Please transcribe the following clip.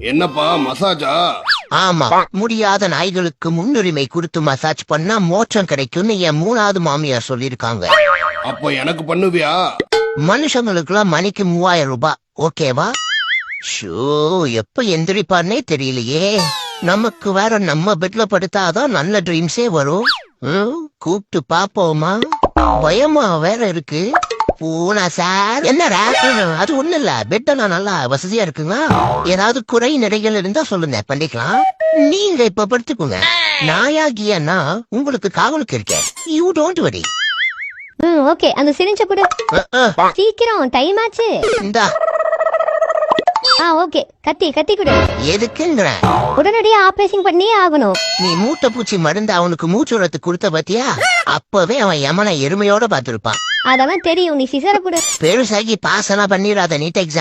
என்னப்பா மசாஜா? ஆமா. முடியாத நாய்களுக்கு முன்னுரிமை கொடுத்து மசாஜ் பண்ணா மோட்சம் கிடைக்கும்னு என் மூணாவது மாமியார் சொல்லிருக்காங்க அப்போ எனக்கு பண்ணுவியா? மனுஷங்களுக்குலாம் மணிக்கு மூவாயிரம் ரூபாய். ஓகேவா? ஷோ எப்ப எந்திரிப்பார்னே தெரியலையே. நமக்கு வேற நம்ம பெட்ல படுத்தாதான் நல்ல ட்ரீம்ஸே வரும். கூப்பிட்டு பாப்போமா? பயமா வேற இருக்கு. பூனா சார்? என்னடா? அது ஒண்ணு இல்ல. பெட்டெல்லாம் நல்லா வசதியா இருக்குங்களா? ஏதாவது குறை நிறைகள் இருந்தா சொல்லுங்க. பண்ணிக்கலாம். நீங்க இப்ப படுத்துக்கோங்க. நாயாகியன்னா உங்களுக்கு காவலுக்கு இருக்கேன் யூ டோன்ட் வரி ம் ஓகே. அந்த சிரிஞ்ச கொடு. சீக்கிரம் டைம் ஆச்சு. இந்தா. ஆ ஓகே. கத்தி கத்தி கொடு. எதுக்குங்கிறேன் உடனடியா ஆபரேஷன் பண்ணியே ஆகணும். நீ மூட்டை பூச்சி மருந்து அவனுக்கு மூச்சுரத்து கொடுத்த பாத்தியா? அப்பவே அவன் யமனை எருமையோட பார்த்திருப்பான். அதான் தெரியும் நீ சிசர கூட பெருசாகி பாசனா பண்ணிடாத நீட் எக்ஸாம்